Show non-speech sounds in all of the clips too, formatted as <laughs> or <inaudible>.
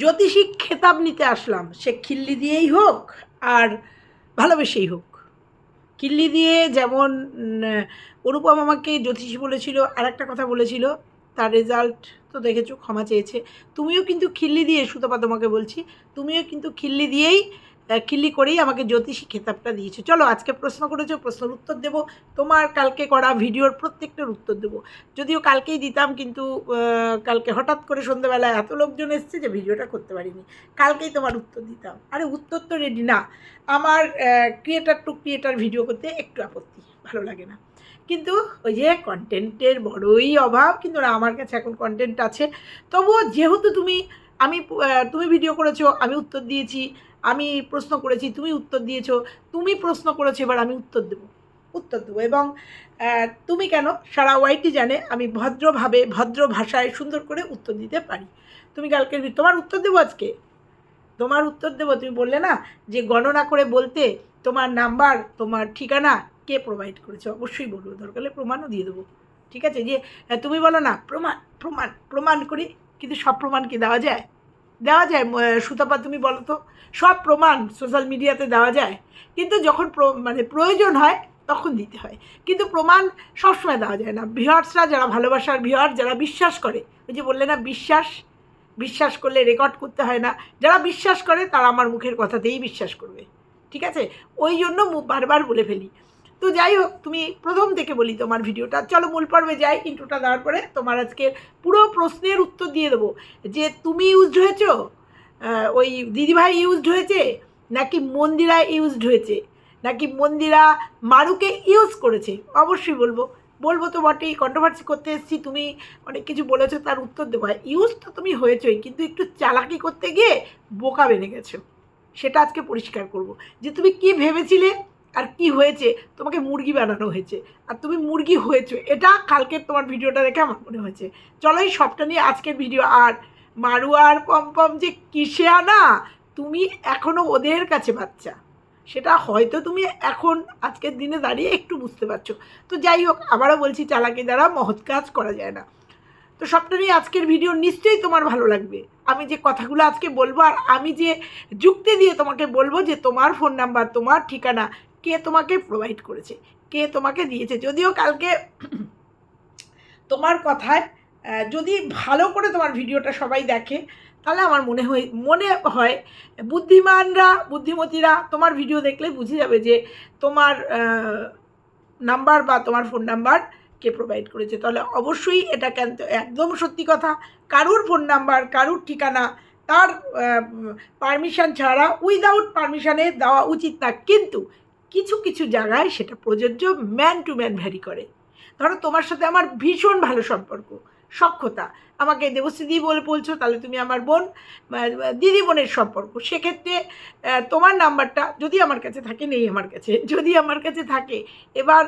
জ্যোতিষী খেতাব নিতে আসলাম। সে খিল্লি দিয়েই হোক আর ভালোবেসেই হোক। কিল্লি দিয়ে যেমন অনুপম আমাকে জ্যোতিষী বলেছিল আর একটা কথা বলেছিল, তার রেজাল্ট তো দেখেছ, ক্ষমা চেয়েছে। তুমিও কিন্তু খিল্লি দিয়ে, সুতপা তোমাকে বলছি, তুমিও কিন্তু খিল্লি দিয়েই খিল্লি করেই আমাকে জ্যোতিষী খেতাবটা দিয়েছে। চলো আজকে প্রশ্ন করেছ প্রশ্নের উত্তর দেবো। তোমার কালকে করা ভিডিওর প্রত্যেকটার উত্তর দেবো। যদিও কালকেই দিতাম, কিন্তু কালকে হঠাৎ করে সন্ধ্যেবেলায় এত লোকজন এসছে যে ভিডিওটা করতে পারিনি। কালকেই তোমার উত্তর দিতাম। আরে, উত্তর তো রেডি না। আমার ক্রিয়েটার টু ক্রিয়েটার ভিডিও করতে একটু আপত্তি, ভালো লাগে না। কিন্তু ওই যে কন্টেন্টের বড়ই অভাব, কিন্তু না, আমার কাছে এখন কন্টেন্ট আছে। তবুও যেহেতু তুমি, আমি তুমি ভিডিও করেছ, আমি উত্তর দিয়েছি। আমি প্রশ্ন করেছি, তুমি উত্তর দিয়েছ, তুমি প্রশ্ন করেছ, এবার আমি উত্তর দেবো। উত্তর দেবো এবং তুমি কেন সারা ওয়াইটি জানে আমি ভদ্রভাবে, ভদ্র ভাষায় সুন্দর করে উত্তর দিতে পারি। তুমি কালকে তোমার উত্তর দেবো আজকে? তোমার উত্তর দেবো, তুমি বললে না যে গণনা করে বলতে তোমার নাম্বার, তোমার ঠিকানা কে প্রোভাইড করেছে? অবশ্যই বলব, দরকার প্রমাণও দিয়ে দেবো। ঠিক আছে? যে, তুমি বলো না, প্রমাণ প্রমাণ প্রমাণ করি, কিন্তু সব প্রমাণ কি দেওয়া যায়? দেওয়া যায় সুতাপা তুমি বলো তো, সব প্রমাণ সোশ্যাল মিডিয়াতে দেওয়া যায়। কিন্তু যখন মানে প্রয়োজন হয়, তখন দিতে হয়। কিন্তু প্রমাণ সবসময় দেওয়া যায় না। ভিউয়ার্সরা যারা ভালোবাসার ভিউয়ার, যারা বিশ্বাস করে, ওই যে বললে না, বিশ্বাস বিশ্বাস করলে রেকর্ড করতে হয় না। যারা বিশ্বাস করে, তারা আমার মুখের কথাতেই বিশ্বাস করবে। ঠিক আছে? ওই জন্য বারবার বলে ফেলি তো যাই হোক তুমি প্রথম থেকে বলি তোমার ভিডিওটা। চলো মূল পর্বে যাই ইন্ট্রোটা দেওয়ার পরে তোমার আজকে পুরো প্রশ্নের উত্তর দিয়ে দেবো। যে তুমি ইউজড হয়েছো? ওই দিদিভাই ইউজড হয়েছে? নাকি মন্দিরা ইউজড হয়েছে? নাকি মন্দিরা মারুকে ইউজ করেছে? অবশ্যই বলব। বলব তো বটেই কন্ট্রোভার্সি করতে এসেছি, তুমি অনেক কিছু বলেছ, তার উত্তর দেবো। ইউজ তো তুমি হয়েছোই, কিন্তু একটু চালাকি করতে গিয়ে বোকা বেড়ে গেছো। সেটা আজকে পরিষ্কার করব। যে তুমি কি ভেবেছিলে? আর কি হয়েছে? তোমাকে মুরগি বানানো হয়েছে। আর তুমি মুরগি হয়েছো। এটা কালকের তোমার ভিডিওটা দেখে আমার মনে হয়েছে। চলো এই সবটা নিয়ে আজকের ভিডিও। আর মারুয়ার পম্পম যে কিসে আনা? তুমি এখনও ওদের কাছে বাচ্চা। সেটা হয়তো তুমি এখন আজকের দিনে দাঁড়িয়ে একটু বুঝতে পারছ। তো যাই হোক, আবারও বলছি, চালাকি দ্বারা মহৎ কাজ করা যায় না। তো সবটা নিয়ে আজকের ভিডিও নিশ্চয়ই তোমার ভালো লাগবে। আমি যে কথাগুলো আজকে বলব আর আমি যে যুক্তি দিয়ে তোমাকে বলব যে তোমার ফোন নাম্বার তোমার ঠিকানা কে তোমাকে প্রোভাইড করেছে, কে তোমাকে দিয়েছে। যদিও কালকে <clears throat> তোমার কথায় যদি ভালো করে তোমার ভিডিওটা সবাই দেখে, তাহলে আমার মনে হয় মনে হয় বুদ্ধিমানরা, বুদ্ধিমতীরা তোমার ভিডিও দেখলে বুঝে যাবে যে তোমার নাম্বার বা তোমার ফোন নাম্বার কে প্রোভাইড করেছে। তাহলে অবশ্যই এটা কেন একদম সত্যি কথা, কারুর ফোন নাম্বার কারুর ঠিকানা, তার পারমিশন ছাড়া উইদাউট পারমিশনে দেওয়া উচিত না। কিন্তু কিছু কিছু জায়গায় সেটা প্রযোজ্য ম্যান টু ম্যান ভ্যারি করে। ধরো তোমার সাথে আমার ভীষণ ভালো সম্পর্ক সক্ষতা আমাকে দেবশ্রী বলে বলছো, তাহলে তুমি আমার বোন দিদি বোনের সম্পর্ক। সেক্ষেত্রে তোমার নাম্বারটা যদি আমার কাছে থাকে, নেই আমার কাছে। যদি আমার কাছে থাকে, এবার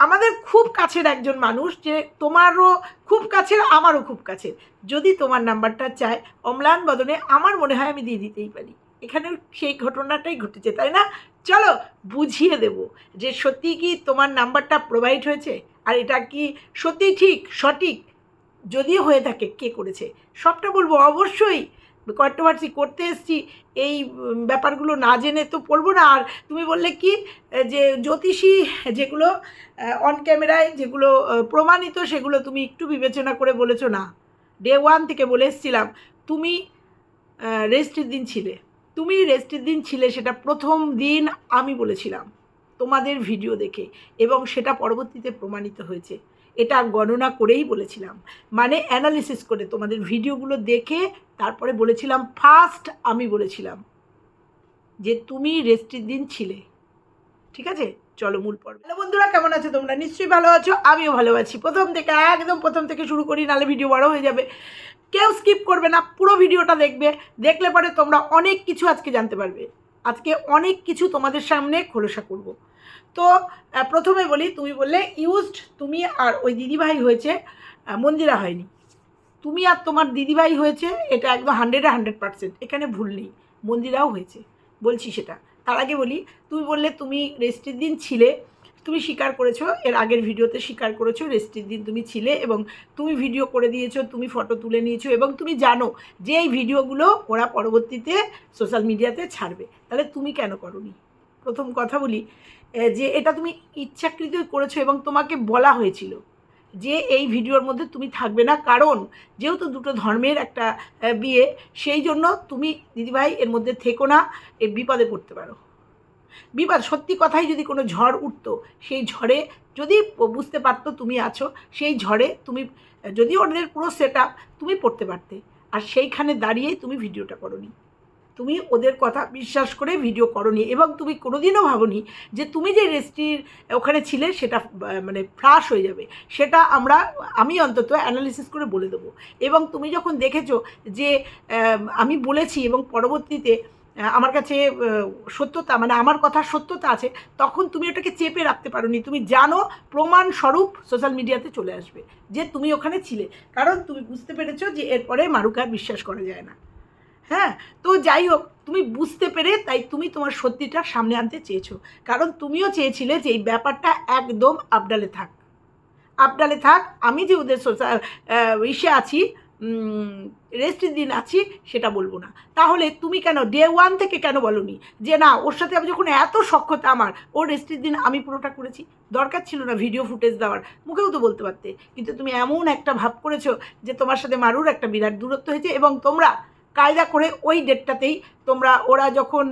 আমাদের খুব কাছের একজন মানুষ যে তোমারও খুব কাছের, আমারও খুব কাছের। যদি তোমার নাম্বারটা চায়, অম্লান বদনে আমার মনে হয় আমি দিয়ে দিতেই পারি। এখানে সেই ঘটনাটাই ঘটেছে, তাই না? চলো বুঝিয়ে দেব যে সত্যি কি তোমার নাম্বারটা প্রোভাইড হয়েছে? আর এটা কি সত্যি ঠিক, সঠিক? যদি হয়ে থাকে কে করেছে? সবটা বলব অবশ্যই। কন্ট্রোভার্সি করতে এসছি, এই ব্যাপারগুলো না জেনে তো বলব না। আর তুমি বললে কি, যে জ্যোতিষী যেগুলো অন ক্যামেরায় যেগুলো প্রমাণিত, সেগুলো তুমি একটু বিবেচনা করে বলেছ না? ডে ওয়ান থেকে বলে এসেছিলাম, তুমি রেস্টের দিন ছিলে। তুমি রেস্টের দিন ছিলে, সেটা প্রথম দিন আমি বলেছিলাম তোমাদের ভিডিও দেখে এবং সেটা পরবর্তীতে প্রমাণিত হয়েছে। এটা গণনা করেই বলেছিলাম। মানে অ্যানালিসিস করে তোমাদের ভিডিওগুলো দেখে তারপরে বলেছিলাম ফার্স্ট আমি বলেছিলাম যে তুমি রেস্টের দিন ছিলে। ঠিক আছে? চলো মূল পর্ব। হ্যালো বন্ধুরা, কেমন আছো তোমরা? নিশ্চয়ই ভালো আছো, আমিও ভালো আছি। প্রথম থেকে, একদম প্রথম থেকে শুরু করি নাহলে ভিডিও বড় হয়ে যাবে। কেউ স্কিপ করবে না, পুরো ভিডিওটা দেখবে। দেখলে পরে তোমরা অনেক কিছু আজকে জানতে পারবে। আজকে অনেক কিছু তোমাদের সামনে খোলসা করব। তো প্রথমে বলি, তুমি বললে ইউজড তুমি আর ওই দিদিভাই হয়েছে মন্দিরা হয়নি। তুমি আর তোমার দিদিভাই হয়েছে, এটা একদম হান্ড্রেডে হান্ড্রেড পার্সেন্ট এখানে ভুল নেই, মন্দিরাও হয়েছে। বলছি সেটা। তার আগে বলি, তুমি বললে তুমি রেস্টের দিন ছিলে তুমি স্বীকার করেছ, এর আগের ভিডিওতে স্বীকার করেছ রেস্টির দিন তুমি ছিলে এবং তুমি ভিডিও করে দিয়েছ, তুমি ফটো তুলে নিয়েছো এবং তুমি জানো যে এই ভিডিওগুলো ওরা পরবর্তীতে সোশ্যাল মিডিয়াতে ছাড়বে। তাহলে তুমি কেন করনি? প্রথম কথা বলি যে এটা তুমি ইচ্ছাকৃত করেছ এবং তোমাকে বলা হয়েছিল যে এই ভিডিওর মধ্যে তুমি থাকবে না। কারণ যেহেতু দুটো ধর্মের একটা বিয়ে, সেই জন্য তুমি দিদিভাই এর মধ্যে থেকো না, এ বিপদে পড়তে পারো। বিপদ সত্যি কথাই যদি কোনো ঝড় উঠতো, সেই ঝড়ে যদি বুঝতে পারতো তুমি আছো, সেই ঝড়ে তুমি, যদি ওদের পুরো সেট তুমি পড়তে পারতে। আর সেইখানে দাঁড়িয়েই তুমি ভিডিওটা করনি। তুমি ওদের কথা বিশ্বাস করে ভিডিও করনি এবং তুমি কোনোদিনও ভাবনি যে তুমি যে রেস্টির ওখানে ছিলে সেটা মানে ফ্রাশ হয়ে যাবে। সেটা আমরা, আমি অন্তত অ্যানালিসিস করে বলে দেবো। এবং তুমি যখন দেখেছ যে আমি বলেছি এবং পরবর্তীতে আমার কাছে সত্যতা মানে আমার কথার সত্যতা আছে, তখন তুমি ওটাকে চেপে রাখতে পারো নি তুমি জানো প্রমাণস্বরূপ সোশ্যাল মিডিয়াতে চলে আসবে, যে তুমি ওখানে ছিলে। কারণ তুমি বুঝতে পেরেছ যে এরপরে মারুকে আর বিশ্বাস করা যায় না। হ্যাঁ? তো যাই হোক, তুমি বুঝতে পেরে তাই তুমি তোমার সত্যিটা সামনে আনতে চেয়েছো। কারণ তুমিও চেয়েছিলে যে এই ব্যাপারটা একদম আপডালে থাক। আপডালে থাক, আমি যে ওদের সোশ্যাল ইসে আছি রেস্টের দিন আছি, সেটা বলব না। তাহলে তুমি কেন ডে ওয়ান থেকে কেন বলনি? যে না, ওর সাথে আমি যখন এত সক্ষতা আমার, ওর রেস্টের দিন আমি পুরোটা করেছি। দরকার ছিল না ভিডিও ফুটেজ দেওয়ার, মুখেও তো বলতে পারতে। কিন্তু তুমি এমন একটা ভাব করেছ যে তোমার সাথে মারুর একটা বিরাট দূরত্ব হয়েছে এবং তোমরা কায়দা করে ওই ডেটটাতেই তোমরা, ওরা যখন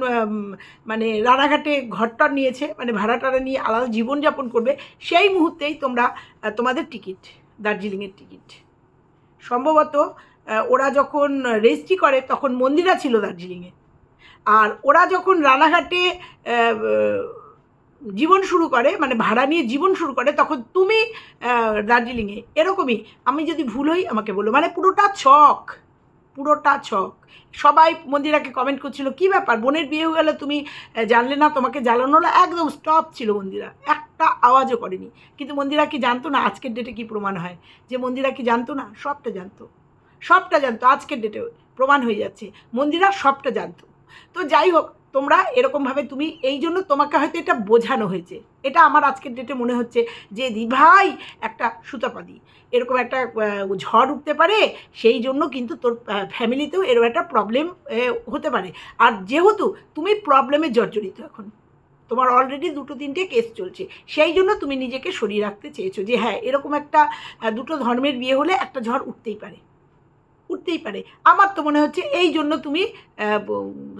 মানে রানাঘাটে ঘরটা নিয়েছে মানে ভাড়াটারা নিয়ে আলাদা জীবনযাপন করবে, সেই মুহূর্তেই তোমরা তোমাদের টিকিট দার্জিলিংয়ের টিকিট সম্ভবত ওরা যখন রেজিস্ট্রি করে তখন মন্দিরা ছিল দার্জিলিংয়ে। আর ওরা যখন রানাঘাটে জীবন শুরু করে মানে ভাড়া নিয়ে জীবন শুরু করে, তখন তুমি দার্জিলিংয়ে। এরকমই, আমি যদি ভুল হই, আমাকে বলো। মানে পুরোটা ছক। পুরোটা ছক। সবাই মন্দিরাকে কমেন্ট করছিল, কি ব্যাপার? বোনের বিয়ে হয়ে গেলে তুমি জানলে না তোমাকে জ্বালানো হলো? একদম স্টপ ছিল মন্দিরা। একটা আওয়াজও করেনি। কিন্তু মন্দিরা কি জানতো না আজকের ডেটে কি প্রমাণ হয়? যে মন্দিরা কি জানতো না? সবটা জানতো। সবটা জানতো। আজকের ডেটে প্রমাণ হয়ে যাচ্ছে। মন্দিরা সবটা জানতো। তো যাই হোক তোমরা এরকমভাবে তুমি এই জন্য তোমাকে হয়তো এটা বোঝানো হয়েছে। এটা আমার আজকের ডেটে মনে হচ্ছে যে দিভাই একটা সুতাপাদি। এরকম একটা ঝড় উঠতে পারে, সেই জন্য কিন্তু তোর ফ্যামিলিতেও এরকম একটা প্রবলেম হতে পারে। আর যেহেতু তুমি প্রবলেমে জর্জরিত এখন, তোমার অলরেডি দুটো তিনটে কেস চলছে, সেই জন্য তুমি নিজেকে সরিয়ে রাখতে চেয়েছো যে হ্যাঁ এরকম একটা দুটো ধর্মের বিয়ে হলে একটা ঝড় উঠতেই পারে। উঠতেই পারে। আমার তো মনে হচ্ছে এই জন্য তুমি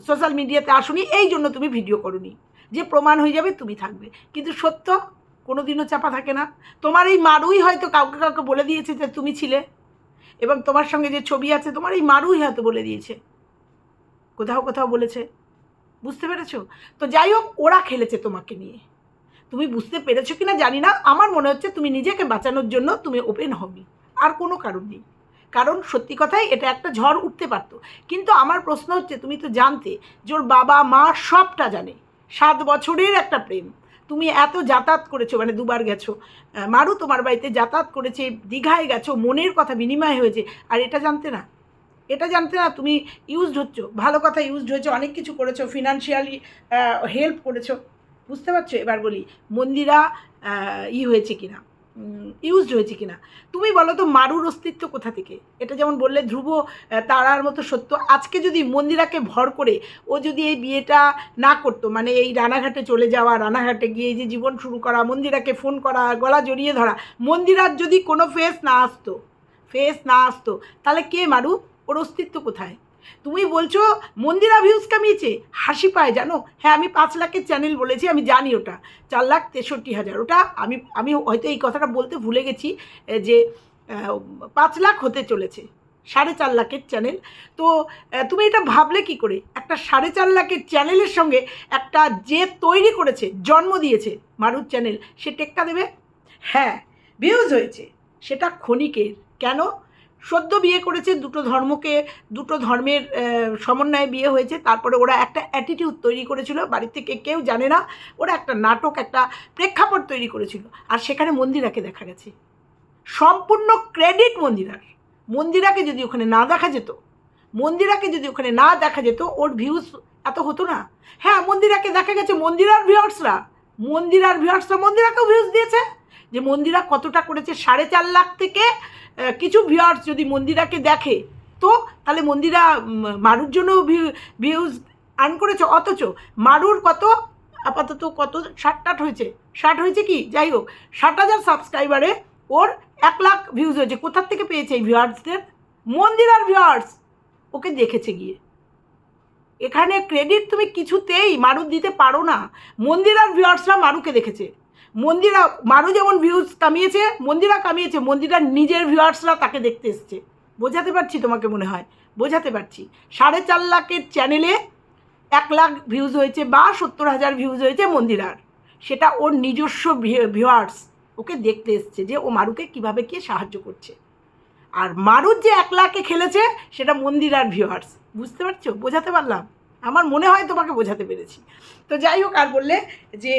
সোশ্যাল মিডিয়াতে আসনি, এই জন্য তুমি ভিডিও করনি। যে প্রমাণ হয়ে যাবে তুমি থাকবে। কিন্তু সত্য কোনো দিনও চাপা থাকে না। তোমার এই মারুই হয়তো কাউকে কাউকে বলে দিয়েছে যে তুমি ছিলে। এবং তোমার সঙ্গে যে ছবি আছে, তোমার এই মারুই হয়তো বলে দিয়েছে। কোথাও কোথাও বলেছে। বুঝতে পেরেছ? তো যাই হোক, ওরা খেলেছে তোমাকে নিয়ে। তুমি বুঝতে পেরেছ কি না জানি না। আমার মনে হচ্ছে তুমি নিজেকে বাঁচানোর জন্য তুমি ওপেন হবি। আর কোনো কারণ নেই। কারণ সত্যি কথাই এটা একটা ঝড় উঠতে পারতো। কিন্তু আমার প্রশ্ন হচ্ছে, তুমি তো জানতে যে ওর বাবা, মা সবটা জানে। সাত বছরের একটা প্রেম। তুমি এত যাতায়াত করেছ মানে দুবার গেছো। মারু তোমার বাড়িতে যাতায়াত করেছে, দীঘায় গেছো, মনের কথা বিনিময় হয়েছে। আর এটা জানতে না। এটা জানতে না, তুমি ইউজড হচ্ছ। ভালো কথা ইউজড হয়েছো, অনেক কিছু করেছ ফিনান্সিয়ালি হেল্প করেছ। বুঝতে পারছ? এবার বলি, মন্দিরা ই হয়েছে কিনা? ইউজড হয়েছে কিনা। তুমি বলো তো মারুর অস্তিত্ব কোথা থেকে? এটা যেমন বললে ধ্রুব তারার মতো সত্য। আজকে যদি মন্দিরাকে ভর করে ও যদি এই বিয়েটা না করতো মানে এই রানাঘাটে চলে যাওয়া, রানাঘাটে গিয়ে যে জীবন শুরু করা, মন্দিরাকে ফোন করা, গলা জড়িয়ে ধরা, মন্দিরার যদি কোনো ফেস না আসতো ফেস না আসতো, তাহলে কে মারু? ওর অস্তিত্ব কোথায়? তুমি বলছো মন্দিরা ভিউজ কামিয়েছে? হাসি পায়, জানো? হ্যাঁ আমি পাঁচ লাখের চ্যানেল বলেছি, আমি জানি ওটা। চার লাখ তেষট্টি হাজার। ওটা আমি আমি হয়তো এই কথাটা বলতে ভুলে গেছি যে পাঁচ লাখ হতে চলেছে, সাড়ে চার লাখের চ্যানেল তো তুমি এটা ভাবলে কি করে? একটা সাড়ে চার লাখের চ্যানেলের সঙ্গে একটা যে তৈরি করেছে, জন্ম দিয়েছে, মারুর চ্যানেল সে টেক্কা দেবে? হ্যাঁ ভিউজ হয়েছে। সেটা ক্ষণিকের। কেন? সদ্য বিয়ে করেছে, দুটো ধর্মকে, দুটো ধর্মের সমন্বয়ে বিয়ে হয়েছে। তারপরে ওরা একটা অ্যাটিটিউড তৈরি করেছিল, বাড়ির থেকে কেউ জানে না, ওরা একটা নাটক, একটা প্রেক্ষাপট তৈরি করেছিল। আর সেখানে মন্দিরাকে দেখা গেছে। সম্পূর্ণ ক্রেডিট মন্দিরার। মন্দিরাকে যদি ওখানে না দেখা যেত, মন্দিরাকে যদি ওখানে না দেখা যেত, ওর ভিউজ এত হতো না। হ্যাঁ মন্দিরাকে দেখা গেছে, মন্দিরার ভিউয়ার্সরা মন্দিরার ভিউয়ার্সরা মন্দিরাকেও ভিউজ দিয়েছে। যে মন্দিরা কতটা করেছে, সাড়ে চার লাখ থেকে কিছু ভিউয়ার্স যদি মন্দিরাকে দেখে, তো তাহলে মন্দিরা মারুর জন্য ভিউজ আর্ন করেছে। অথচ মারুর কত, আপাতত কত ষাট টাট হয়েছে। ষাট হয়েছে কি? যাই হোক, ষাট হাজার সাবস্ক্রাইবারে ওর এক লাখ ভিউজ হয়েছে। কোথার থেকে পেয়েছে এই ভিউয়ার্সদের মন্দিরার ভিউয়ার্স ওকে দেখেছে গিয়ে। এখানে ক্রেডিট তুমি কিছুতেই মারু দিতে পারো না। মন্দিরার ভিউয়ার্সরা মারুকে দেখেছে। মন্দিরা, মারু যেমন ভিউজ কামিয়েছে, মন্দিরা কামিয়েছে, মন্দিরার নিজের ভিউয়ার্সরা তাকে দেখতে এসছে। বোঝাতে পারছি তোমাকে মনে হয়, বোঝাতে পারছি। সাড়ে চার লাখের চ্যানেলে এক লাখ ভিউজ হয়েছে বা সত্তর হাজার ভিউজ হয়েছে মন্দিরার। সেটা ওর নিজস্ব ভিউয়ার্স ওকে দেখতে এসছে যে ও মারুকে কীভাবে কে সাহায্য করছে। আর মারুর যে এক লাখে খেলেছে, সেটা মন্দিরার ভিউয়ার্স বুঝতে পারছ? বোঝাতে পারলাম? আমার মনে হয় তোমাকে বোঝাতে পেরেছি। তো যাই হোক, আর বললে যে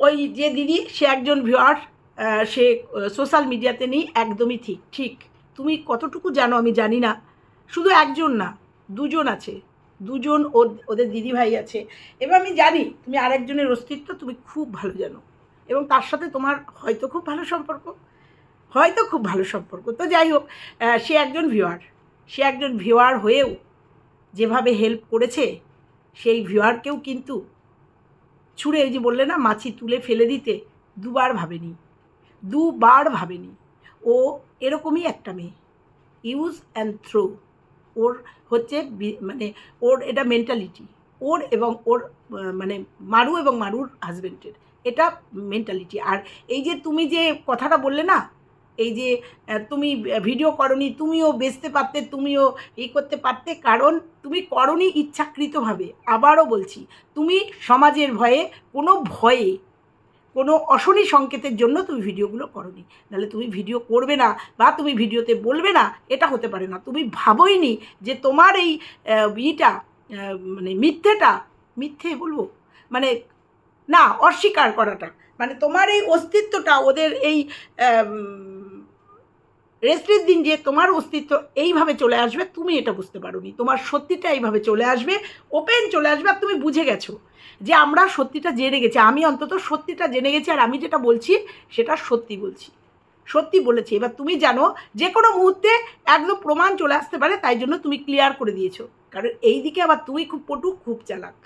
ওই যে দিদি, সে একজন ভিওয়ার সে সোশ্যাল মিডিয়াতে নেই, একদমই ঠিক ঠিক। তুমি কতটুকু জানো আমি জানি না। শুধু একজন না, দুজন আছে, দুজন ওদের দিদিভাই আছে। এবার আমি জানি, তুমি আরেকজনের অস্তিত্ব তুমি খুব ভালো জানো। এবং তার সাথে তোমার হয়তো খুব ভালো সম্পর্ক, হয়তো খুব ভালো সম্পর্ক। তো যাই হোক সে একজন ভিওয়ার সে একজন ভিওয়ার হয়েও যেভাবে হেল্প করেছে, সেই ভিওয়ারকেও কিন্তু ছুঁড়ে এই যে বললে না, মাছি তুলে ফেলে দিতে দুবার ভাবেনি দুবার ভাবেনি। ও এরকমই একটা মেয়ে। ইউজ অ্যান্ড থ্রো ওর হচ্ছে মানে ওর এটা মেন্টালিটি ওর এবং ওর মানে মারু এবং মারুর হাজব্যান্ডের এটা মেন্টালিটি আর এই যে তুমি যে কথাটা বললে না এই যে তুমি ভিডিও করনি, তুমিও বেচতে পারতে, তুমিও এই করতে পারতে, কারণ তুমি করনি ইচ্ছাকৃতভাবে। আবারও বলছি, তুমি সমাজের ভয়ে, কোনো ভয়ে, কোনো অশনি সংকেতের জন্য তুমি ভিডিওগুলো করনি। নাহলে তুমি ভিডিও করবে না, বা তুমি ভিডিওতে বলবে না, এটা হতে পারে না। তুমি ভাবোই নি যে তোমার এই ইটা মানে মিথ্যেটা, মিথ্যে বলব? মানে না, অস্বীকার করাটা। মানে তোমার এই অস্তিত্বটা, ওদের এই রেস্টের দিন যে তোমার অস্তিত্ব এইভাবে চলে আসবে, তুমি এটা বুঝতে পারোনি। তোমার সত্যিটা এইভাবে চলে আসবে, ওপেন চলে আসবে, আর তুমি বুঝে গেছো যে আমরা সত্যিটা জেনে গেছি। আমি অন্তত সত্যিটা জেনে গেছি, আর আমি যেটা বলছি সেটা সত্যি বলছি। সত্যি বলেছি। এবার তুমি জানো যে কোনো মুহূর্তে একদম প্রমাণ চলে আসতে পারে, তাই জন্য তুমি ক্লিয়ার করে দিয়েছ। কারণ এই দিকে আবার তুমি খুব পটু, খুব চালাক।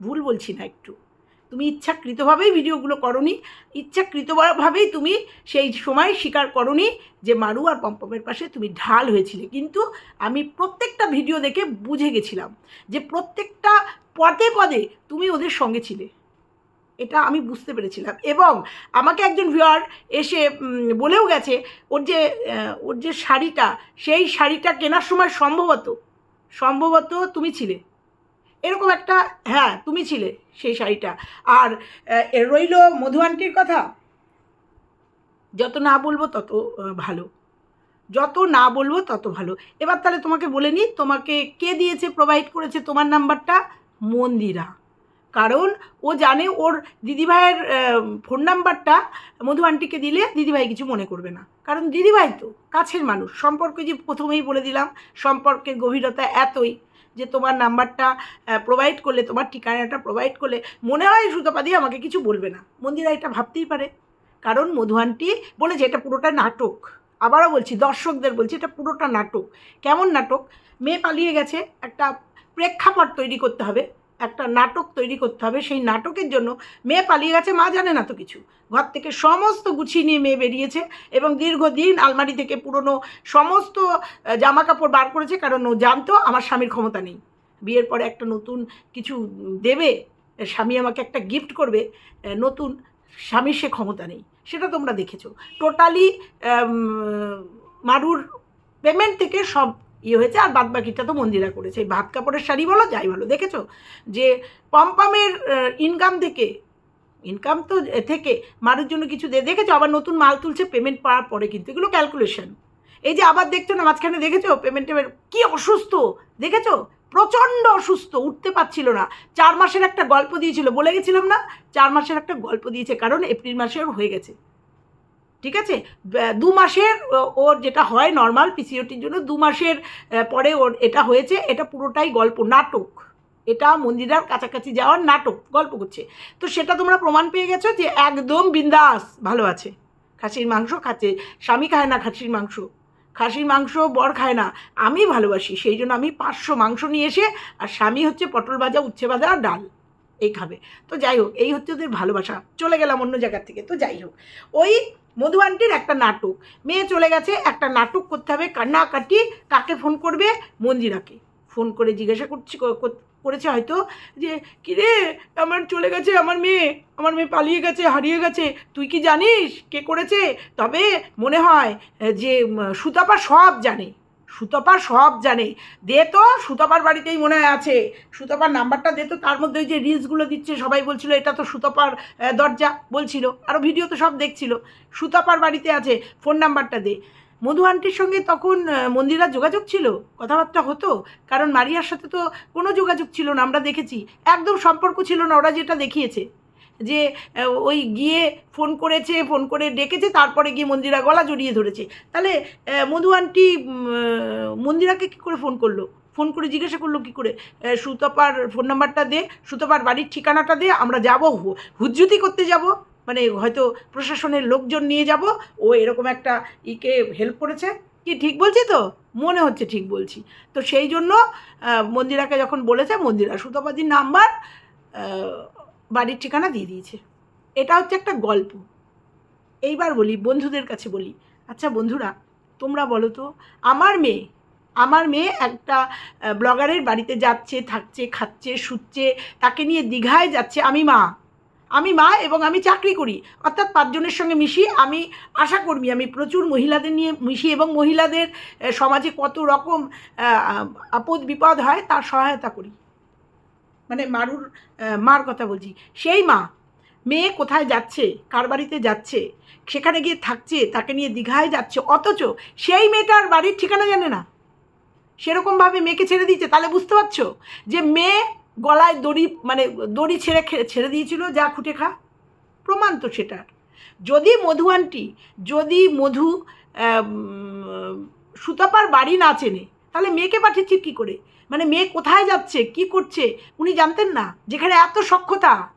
ভুল বলছি না একটু। তুমি ইচ্ছাকৃতভাবেই ভিডিওগুলো করনি, ইচ্ছাকৃতভাবেই তুমি সেই সময় স্বীকার করনি যে মারু আর পম্পমের পাশে তুমি ঢাল হয়েছিলে। কিন্তু আমি প্রত্যেকটা ভিডিও দেখে বুঝে গেছিলাম যে প্রত্যেকটা পদে পদে তুমি ওদের সঙ্গে ছিলে। এটা আমি বুঝতে পেরেছিলাম। এবং আমাকে একজন ভিউয়ার এসে বলেও গেছে, ওর যে ওর যে শাড়িটা, সেই শাড়িটা কেনার সময় সম্ভবত সম্ভবত তুমি ছিলে। এরকম একটা হ্যাঁ তুমি ছিলে সেই শাড়িটা। আর রইল মধু আন্টির কথা? যত না বলব তত ভালো। যত না বলব তত ভালো। এবার তাহলে তোমাকে বলে নিই, তোমাকে কে দিয়েছে প্রোভাইড করেছে তোমার নাম্বারটা? মন্দিরা। কারণ ও জানে ওর দিদিভাইয়ের ফোন নাম্বারটা মধু আন্টিকে দিলে দিদিভাই কিছু মনে করবে না। কারণ দিদিভাই তো কাছের মানুষ। সম্পর্ক যে প্রথমেই বলে দিলাম, সম্পর্কের গভীরতা এতই। যে তোমার নাম্বারটা প্রোভাইড করলে, তোমার ঠিকানাটা প্রোভাইড করলে, মনে হয় সুতপাদি আমাকে কিছু বলবে না। মন্দিরা এটা ভাবতেই পারে। কারণ মধুয়ানটি বলেছে এটা পুরোটা নাটক। আবারও বলছি, দর্শকদের বলছি, এটা পুরোটা নাটক। কেমন নাটক? মেয়ে পালিয়ে গেছে, একটা প্রেক্ষাপট তৈরি করতে হবে। একটা নাটক তৈরি করতে হবে, সেই নাটকের জন্য মেয়ে পালিয়ে গেছে, মা জানে না তো কিছু। ঘর থেকে সমস্ত গুছিয়ে নিয়ে মেয়ে বেরিয়েছে এবং দীর্ঘদিন আলমারি থেকে পুরনো সমস্ত জামা কাপড় বার করেছে কারণ ও জানতো আমার স্বামীর ক্ষমতা নেই। বিয়ের পরে একটা নতুন কিছু দেবে, স্বামী আমাকে একটা গিফট করবে নতুন স্বামীর সে ক্ষমতা নেই। সেটা তোমরা দেখেছ। টোটালি মারুর পেমেন্ট থেকে সব ইয়ে হয়েছে, আর বাদ বাকিটা তো মন্দিরা করেছে। এই ভাত কাপড়ের শাড়ি বলো, যাই বলো, দেখেছ? যে পম্পামের ইনকাম থেকে ইনকাম তো থেকে মারুর জন্য কিছু দে, দেখেছ? আবার নতুন মাল তুলছে পেমেন্ট পাওয়ার পরে কিন্তু। এগুলো ক্যালকুলেশন এই যে আবার দেখছ না, মাঝখানে দেখেছ? পেমেন্টে কি অসুস্থ! দেখেছ? প্রচণ্ড অসুস্থ, উঠতে পারছিল না। চার মাসের একটা গল্প দিয়েছিল, বলে গেছিলাম না? চার মাসের একটা গল্প দিয়েছে, কারণ এপ্রিল মাসে ওর হয়ে গেছে। ঠিক আছে? দু মাসের ওর যেটা হয় নর্মাল পিসিওটির জন্য দু মাসের পরে ওর এটা হয়েছে, এটা পুরোটাই গল্প, নাটক। এটা মন্দিরার কাছাকাছি যাওয়ার নাটক, গল্প করছে। তো সেটা তোমরা প্রমাণ পেয়ে গেছো যে একদম বিন্দাস ভালো আছে। খাসির মাংস খাচ্ছে, স্বামী খায় না খাসির মাংস। খাসির মাংস বর খায় না, আমি ভালোবাসি, সেই জন্য আমি পাঁচশো মাংস নিয়ে এসে, আর স্বামী হচ্ছে পটল ভাজা, উচ্ছে ভাজা, আর ডাল। এই খাবে। তো যাই হোক এই হচ্ছে ওদের ভালোবাসা। চলে গেলাম অন্য জায়গার থেকে। তো যাই হোক ওই মধু আন্টির একটা নাটক। মেয়ে চলে গেছে, একটা নাটক করতে হবে। কান্নাকাটি কাকে ফোন করবে? মন্দিরাকে। ফোন করে জিজ্ঞাসা করছি করেছে হয়তো যে, কিরে, আমার চলে গেছে আমার মেয়ে। আমার মেয়ে পালিয়ে গেছে, হারিয়ে গেছে। তুই কি জানিস কে করেছে? তবে মনে হয়, যে সুতাপা সব জানে। সুতপা সব জানে। দে তো, সুতপার বাড়িতেই মনে হয় আছে। সুতপার নাম্বারটা দে তো, তার মধ্যে ওই যে রিলসগুলো দিচ্ছে, সবাই বলছিল, এটা তো সুতপার দরজা, বলছিল। আরও ভিডিও তো সব দেখছিল। সুতপার বাড়িতে আছে ফোন নাম্বারটা দে। মধু আন্টির সঙ্গে তখন মন্দিরা যোগাযোগ ছিল, কথাবার্তা হতো, কারণ মারিয়ার সাথে তো কোনো যোগাযোগ ছিল না, আমরা দেখেছি। একদম সম্পর্ক ছিল না, ওরা যেটা দেখিয়েছে। যে ওই গিয়ে ফোন করেছে, ফোন করে ডেকেছে, তারপরে গিয়ে মন্দিরা গলা জড়িয়ে ধরেছে। তাহলে মধু আন্টি মন্দিরাকে কী করে ফোন করল? ফোন করে জিজ্ঞাসা করল কী করে? সুতপার ফোন নাম্বারটা দে, সুতপার বাড়ির ঠিকানাটা দে, আমরা যাব হুজ্জুতি করতে যাব। মানে হয়তো প্রশাসনের লোকজন নিয়ে যাব, ও এরকম একটা ইকে হেল্প করেছে। কি ঠিক বলছি তো? মনে হচ্ছে ঠিক বলছি। তো সেই জন্য মন্দিরাকে যখন বলেছে, মন্দিরা সুতপাদির নাম্বার বাড়ির ঠিকানা দিয়ে দিয়েছে। এটা হচ্ছে একটা গল্প। এইবার বলি, বন্ধুদের কাছে বলি। আচ্ছা বন্ধুরা, তোমরা বলো তো, আমার মেয়ে আমার মেয়ে একটা ব্লগারের বাড়িতে যাচ্ছে, থাকছে, খাচ্ছে, শুচ্ছে, তাকে নিয়ে দীঘায় যাচ্ছে। আমি মা। আমি মা এবং আমি চাকরি করি। অর্থাৎ পাঁচজনের সঙ্গে মিশি। আমি আশা কর্মী। আমি প্রচুর মহিলাদের নিয়ে মিশি এবং মহিলাদের সমাজে কত রকম আপদ বিপদ হয়, তার সহায়তা করি। মানে মারুর মার কথা বলছি। সেই মা, মেয়ে কোথায় যাচ্ছে, কার বাড়িতে যাচ্ছে, সেখানে গিয়ে থাকছে, তাকে নিয়ে দীঘায় যাচ্ছে, অথচ সেই মেয়েটার বাড়ির ঠিকানা জানে না। সেরকমভাবে মেয়েকে ছেড়ে দিয়েছে, তাহলে বুঝতে পারছ? যে মেয়ে গলায় দড়ি মানে দড়ি ছেড়ে ছেড়ে দিয়েছিল যা খুঁটে খা। প্রমাণ তো সেটার। যদি মধু আন্টি, যদি মধু সুতপার বাড়ি না চেনে, তাহলে মেয়েকে পাঠিয়েছে কী করে? মানে মেয়ে কোথায় যাচ্ছে, কি করছে, উনি জানতেন না। যেখানে এত সক্ষতা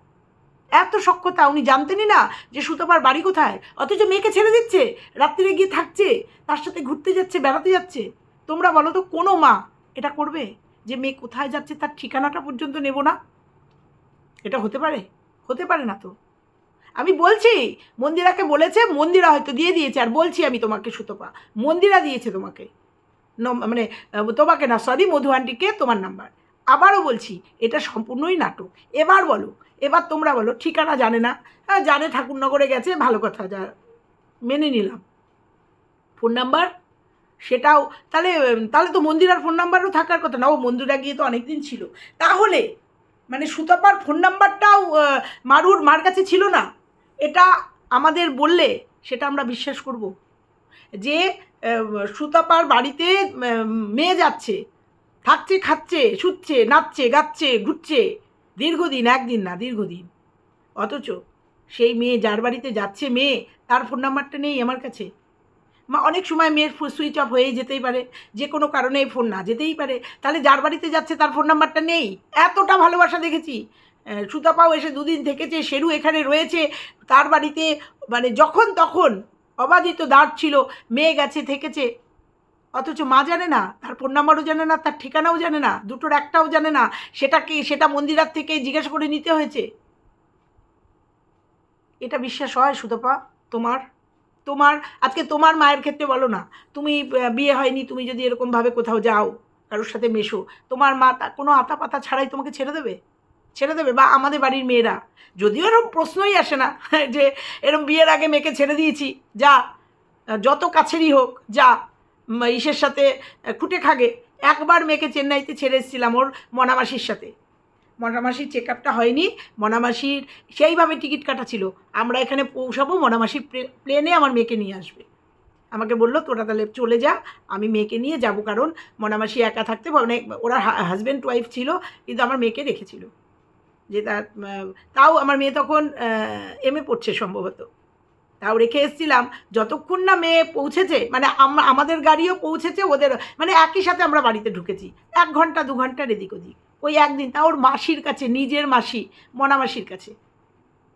এত সক্ষতা উনি জানতেনই না যে সুতপার বাড়ি কোথায়, অথচ মেয়েকে ছেড়ে দিচ্ছে, রাত্রিরে গিয়ে থাকছে, তার সাথে ঘুরতে যাচ্ছে, বেড়াতে যাচ্ছে। তোমরা বলো তো, কোনো মা এটা করবে? যে মেয়ে কোথায় যাচ্ছে, তার ঠিকানাটা পর্যন্ত নেব না? এটা হতে পারে? হতে পারে না তো। আমি বলছি, মন্দিরাকে বলেছে, মন্দিরা হয়তো দিয়ে দিয়েছে, আর বলছি আমি তোমাকে সুতপা। মন্দিরা দিয়েছে তোমাকে। মানে তোমাকে না সরি মধু আন্টিকে তোমার নাম্বার আবারও বলছি, এটা সম্পূর্ণই নাটক। এবার বলো, এবার তোমরা বলো, ঠিকানা জানে না। হ্যাঁ জানে ঠাকুরনগরে গেছে, ভালো কথা, যা, মেনে নিলাম। ফোন নাম্বার সেটাও, তাহলে তাহলে তো মন্দিরার ফোন নাম্বারও থাকার কথা না, ও মন্দিরা গিয়ে তো অনেক দিন ছিল। তাহলে মানে সুতপার ফোন নাম্বারটাও মারুর, মার কাছে ছিল না? এটা আমাদের বললে, সেটা আমরা বিশ্বাস করব। যে সুতাপার বাড়িতে মেয়ে যাচ্ছে, থাকছে, খাচ্ছে, শুচ্ছে, নাচছে, গাচ্ছে, ঘুরছে, দীর্ঘদিন, একদিন না, দীর্ঘদিন। অথচ সেই মেয়ে, যার বাড়িতে যাচ্ছে মেয়ে, তার ফোন নাম্বারটা নেই আমার কাছে। মা, অনেক সময় মেয়ের সুইচ অফ হয়ে যেতেই পারে, যে কোনো কারণে ফোন না যেতেই পারে। তাহলে যার বাড়িতে যাচ্ছে তার ফোন নাম্বারটা নেই। এতটা ভালোবাসা দেখেছি। সুতাপাও এসে দুদিন থেকেছে শেরু এখানে রয়েছে, তার বাড়িতে মানে যখন তখন অবাধিত দাঁড় ছিল মেয়ে গেছে থেকেছে। অথচ মা জানে না, তার ফোন নাম্বারও জানে না, তার ঠিকানাও জানে না, দুটোর একটাও জানে না সেটা কি সেটা মন্দিরার থেকে জিজ্ঞাসা করে নিতে হয়েছে। এটা বিশ্বাস হয় সুতপা? তোমার? তোমার? আজকে তোমার মায়ের ক্ষেত্রে বলো না। তুমি বিয়ে হয়নি, তুমি যদি এরকমভাবে কোথাও যাও, কারোর সাথে মেশো, তোমার মা কোনো আতা পাতা ছাড়াই তোমাকে ছেড়ে দেবে? ছেড়ে দেবে বা আমাদের বাড়ির মেয়েরা। যদিও এরকম প্রশ্নই আসে না, <laughs> যে এরকম বিয়ের আগে মেয়েকে ছেড়ে দিয়েছি, যা, যত কাছেরই হোক, যা ইসের সাথে খুঁটে খাগে, একবার মেয়েকে চেন্নাইতে ছেড়ে এসেছিলাম ওর মনামাসির সাথে। মনামাসির চেক আপটা হয়নি, মনামাসির সেইভাবে টিকিট কাটা ছিল। আমরা এখানে পৌঁছাবো মনামাসির প্লে- প্লেনে আমার মেয়েকে নিয়ে আসবে। আমাকে বলল, তোরা তাহলে চলে যা, আমি মেয়েকে নিয়ে যাব। কারণ মনামাসি একা থাকতে মানে ওরা হাজব্যান্ড ওয়াইফ ছিল, কিন্তু আমার মেয়েকে রেখেছিল। যে তার তাও আমার মেয়ে তখন এম এ পড়ছে সম্ভবত। তাও রেখে এসেছিলাম। যতক্ষণ না মেয়ে পৌঁছেছে মানে আম- আমাদের গাড়িও পৌঁছেছে ওদের মানে একই সাথে আমরা বাড়িতে ঢুকেছি। এক ঘণ্টা, দু ঘণ্টার এদিক ওদিক। ওই একদিন তা ওর মাসির কাছে, নিজের মাসি, মনা মাসির কাছে।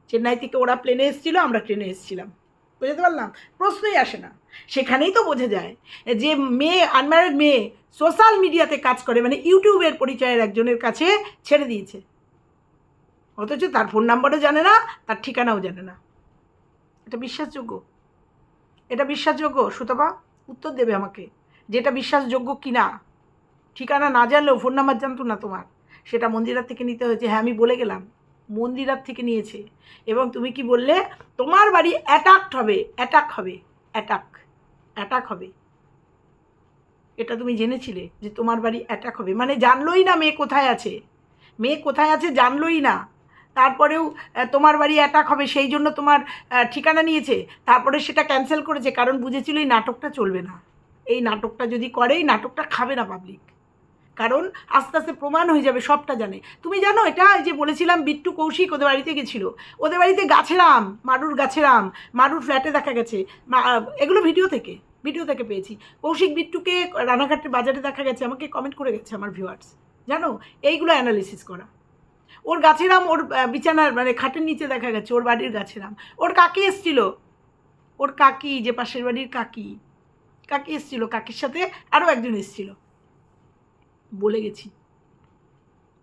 চেন্নাই থেকে ওরা প্লেনে এসেছিল, আমরা ট্রেনে এসেছিলাম। বুঝতে পারলাম? প্রশ্নই আসে না। সেখানেই তো বোঝা যায় যে মেয়ে আনম্যারিড মেয়ে সোশ্যাল মিডিয়াতে কাজ করে মানে ইউটিউবের পরিচয়ের একজনের কাছে ছেড়ে দিয়েছে। অথচ তার ফোন নাম্বারও জানে না, তার ঠিকানাও জানে না। এটা বিশ্বাসযোগ্য? এটা বিশ্বাসযোগ্য? সুতপা, উত্তর দেবে আমাকে। যেটা বিশ্বাসযোগ্য কি না ঠিকানা না জানলেও ফোন নাম্বার জানতো না তোমার। সেটা মন্দিরার থেকে নিতে হয়েছে। হ্যাঁ আমি বলে গেলাম। মন্দিরার থেকে নিয়েছে। এবং তুমি কি বললে? তোমার বাড়ি অ্যাটাকড হবে। অ্যাটাক হবে। অ্যাটাক অ্যাটাক হবে। এটা তুমি জেনেছিলে যে তোমার বাড়ি অ্যাটাক হবে। মানে জানলোই না মেয়ে কোথায় আছে। মেয়ে কোথায় আছে জানলোই না। তারপরেও তোমার বাড়ি অ্যাটাক হবে, সেই জন্য তোমার ঠিকানা নিয়েছে, তারপরে সেটা ক্যান্সেল করেছে, কারণ বুঝেছিল এই নাটকটা চলবে না। এই নাটকটা যদি করে, এই নাটকটা খাবে না পাবলিক কারণ আস্তে আস্তে প্রমাণ হয়ে যাবে, সবটা জানে। তুমি জানো, এটা যে বলেছিলাম, বিট্টু কৌশিক ওদের বাড়িতে গেছিল। ওদের বাড়িতে গাছের আম, মারুর গাছের আম, মারুর ফ্ল্যাটে দেখা গেছে। এগুলো ভিডিও থেকে ভিডিও থেকে পেয়েছি। কৌশিক বিট্টুকে রানাঘাটের বাজারে দেখা গেছে, আমাকে কমেন্ট করে গেছে আমার ভিউয়ার্স জানো, এইগুলো অ্যানালিসিস করা। ওর গাছের আম ওর বিছানার মানে খাটের নিচে দেখা গেছে, ওর বাড়ির গাছের আম। ওর কাকি এসছিল। ওর কাকি, যে পাশের বাড়ির কাকি। কাকি এসছিল, কাকির সাথে আরও একজন এসছিল। বলে গেছি।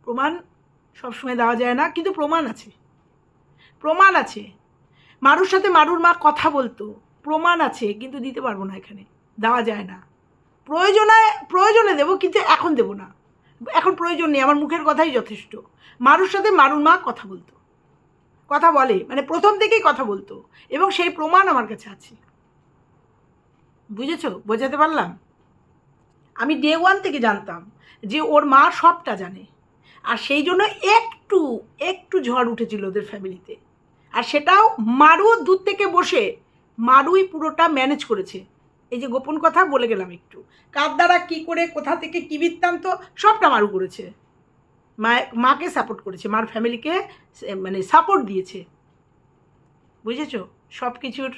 প্রমাণ সবসময় দেওয়া যায় না, কিন্তু প্রমাণ আছে। প্রমাণ আছে। মারুর সাথে মারুর মা কথা বলতো। প্রমাণ আছে, কিন্তু দিতে পারব না এখানে। দেওয়া যায় না। প্রয়োজনে প্রয়োজনে দেবো, কিন্তু এখন দেবো না। এখন প্রয়োজন নেই, আমার মুখের কথাই যথেষ্ট। মারুর সাথে মারুর মা কথা বলতো। কথা বলে মানে প্রথম থেকেই কথা বলতো। এবং সেই প্রমাণ আমার কাছে আছে। বুঝেছ? বোঝাতে পারলাম? আমি ডে ওয়ান থেকে জানতাম যে ওর মা সবটা জানে। আর সেই জন্য একটু একটু ঝড় উঠেছিল ওদের ফ্যামিলিতে। আর সেটাও মারু দূর থেকে বসে মারুই পুরোটা ম্যানেজ করেছে। এই যে গোপন কথা বলে গেলাম একটু। কার দ্বারা, কী করে, কোথা থেকে, কী বৃত্তান্ত, সবটা মারু করেছে। মা মাকে সাপোর্ট করেছে, মার ফ্যামিলিকে মানে সাপোর্ট দিয়েছে। বুঝেছ? সব কিছুর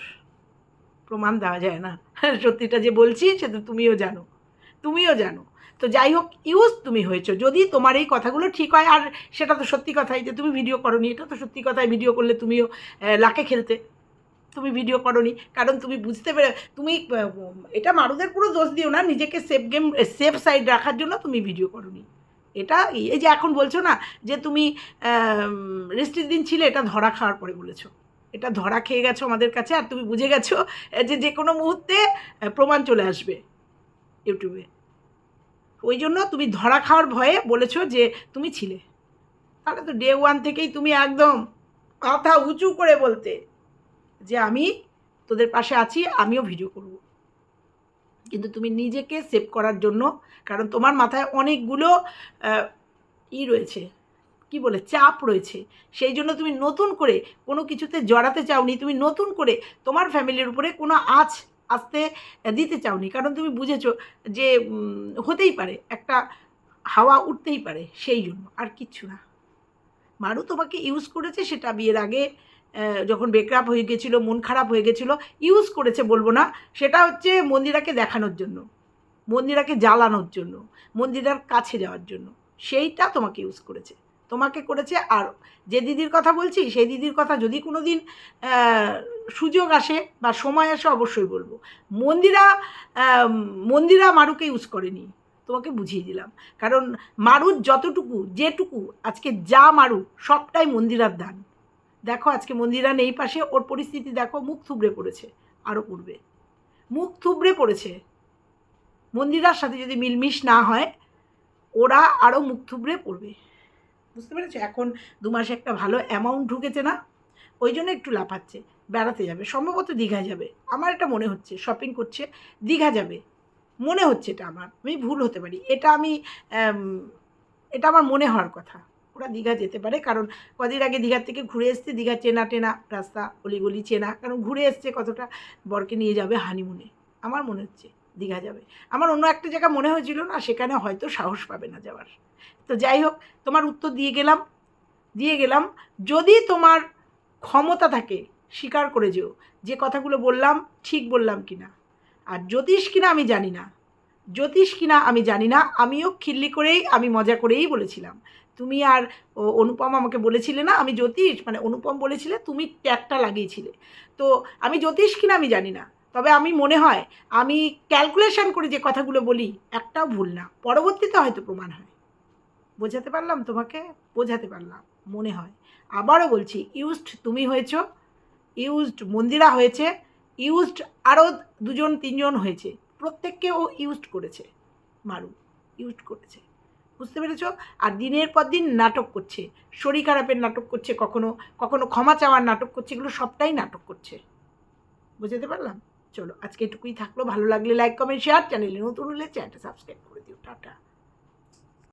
প্রমাণ দেওয়া যায় না। <laughs> সত্যিটা যে বলছি, সে তো তুমিও জানো। তুমিও জানো। তো যাই হোক, ইউজ তুমি হয়েছো। যদি তোমার এই কথাগুলো ঠিক হয়, আর সেটা তো সত্যি কথাই যে তুমি ভিডিও করনি, এটা তো সত্যি কথাই ভিডিও করলে তুমিও লাকে খেলতে। তুমি ভিডিও করনি। কারণ তুমি বুঝতে পেরে, তুমি এটা মারুদের পুরো দোষ দিও না, নিজেকে সেফ গেম সেফ সাইড রাখার জন্য তুমি ভিডিও করনি। এটা এই যে এখন বলছো না, যে তুমি রেস্টের দিন ছিলে, এটা ধরা খাওয়ার পরে বলেছ। এটা ধরা খেয়ে গেছো আমাদের কাছে, আর তুমি বুঝে গেছো যে যে কোনো মুহূর্তে প্রমাণ চলে আসবে ইউটিউবে ওই জন্য তুমি ধরা খাওয়ার ভয়ে বলেছ যে তুমি ছিলে। তাহলে তো ডে ওয়ান থেকেই তুমি একদম মাথা উঁচু করে বলতে। যে আমি তোদের পাশে আছি, আমিও ভিডিও করব। কিন্তু তুমি নিজেকে সেভ করার জন্য, কারণ তোমার মাথায় অনেকগুলো ই রয়েছে, কি বলে, চাপ রয়েছে। সেই জন্য তুমি নতুন করে কোনো কিছুতে জড়াতে চাওনি, তুমি নতুন করে তোমার ফ্যামিলির উপরে কোনো আঁচ আসতে দিতে চাওনি। কারণ তুমি বুঝেছ যে হতেই পারে, একটা হাওয়া উঠতেই পারে, সেই জন্য, আর কিচ্ছু না। মারু তোমাকে ইউজ করেছে, সেটা বিয়ের আগে যখন বেকরাপ হয়ে গেছিল, মন খারাপ হয়ে গেছিল ইউজ করেছে বলব না, সেটা হচ্ছে মন্দিরাকে দেখানোর জন্য, মন্দিরাকে জ্বালানোর জন্য, মন্দিরার কাছে যাওয়ার জন্য। সেইটা তোমাকে ইউজ করেছে। তোমাকে করেছে আর যে দিদির কথা বলছি, সেই দিদির কথা যদি কোনো দিন সুযোগ আসে বা সময় আসে অবশ্যই বলব। মন্দিরা মন্দিরা মারুকে ইউজ করেনি, তোমাকে বুঝিয়ে দিলাম। কারণ মারুর যতটুকু, যেটুকু, আজকে যা মারু সবটাই মন্দিরার দান। দেখো আজকে মন্দিরা নেই পাশে, ওর পরিস্থিতি দেখো, মুখ থুবড়ে পড়েছে আরও পড়বে। মুখ থুবড়ে পড়েছে। মন্দিরার সাথে যদি মিলমিশ না হয়, ওরা আরও মুখ থুবড়ে পড়বে। বুঝতে পেরেছ? এখন দু মাসে একটা ভালো অ্যামাউন্ট ঢুকেছে না? ওই জন্য একটু লাফাচ্ছে, বেড়াতে যাবে, সম্ভবত দীঘা যাবে। আমার এটা মনে হচ্ছে শপিং করছে, দীঘা যাবে। মনে হচ্ছে এটা আমার, আমি ভুল হতে পারি। এটা আমি এটা আমার মনে হওয়ার কথা। ওরা দীঘা যেতে পারে। কারণ কদিন আগে দীঘার থেকে ঘুরে এসছে, দীঘা চেনা টেনা রাস্তা, অলিগলি চেনা। কারণ ঘুরে এসছে কতটা বরকে নিয়ে যাবে হানিমুনে আমার মনে হচ্ছে দীঘা যাবে। আমার অন্য একটা জায়গা মনে হয়েছিল না, সেখানে হয়তো সাহস পাবে না যাওয়ার। তো যাই হোক, তোমার উত্তর দিয়ে গেলাম। দিয়ে গেলাম, যদি তোমার ক্ষমতা থাকে, স্বীকার করে যেও। যে কথাগুলো বললাম, ঠিক বললাম কি না আর জ্যোতিষ কিনা আমি জানি না। জ্যোতিষ কিনা আমি জানি না। আমিও খিল্লি করেই, আমি মজা করেই বলেছিলাম। তুমি আর অনুপম আমাকে বলেছিলে না? আমি জ্যোতিষ মানে অনুপম বলেছিলে তুমি ট্যাগটা লাগিয়েছিলে। তো আমি জ্যোতিষ কিনা আমি জানি না। তবে আমি মনে হয়, আমি ক্যালকুলেশন করে যে কথাগুলো বলি, একটাও ভুল না। পরবর্তীতে হয়তো প্রমাণ হয়। বোঝাতে পারলাম তোমাকে? বোঝাতে পারলাম, মনে হয়। আবারও বলছি ইউজড তুমি হয়েছো ইউজড মন্দিরা হয়েছে ইউজড আরও দুজন, তিনজন হয়েছে। প্রত্যেককে ও ইউজড করেছে মারু ইউজড করেছে। বুঝতে পেরেছ? আর দিনের পর দিন নাটক করছে। শরীর খারাপের নাটক করছে কখনো কখনো ক্ষমা চাওয়ার নাটক করছে, এগুলো সবটাই নাটক করছে। বুঝতে পারলাম? চলো, আজকে এটুকুই থাকল। ভালো লাগলে লাইক কমেন্ট শেয়ার চ্যানেলে নতুন হলে চ্যানেলটা সাবস্ক্রাইব করে দিও। টাটা।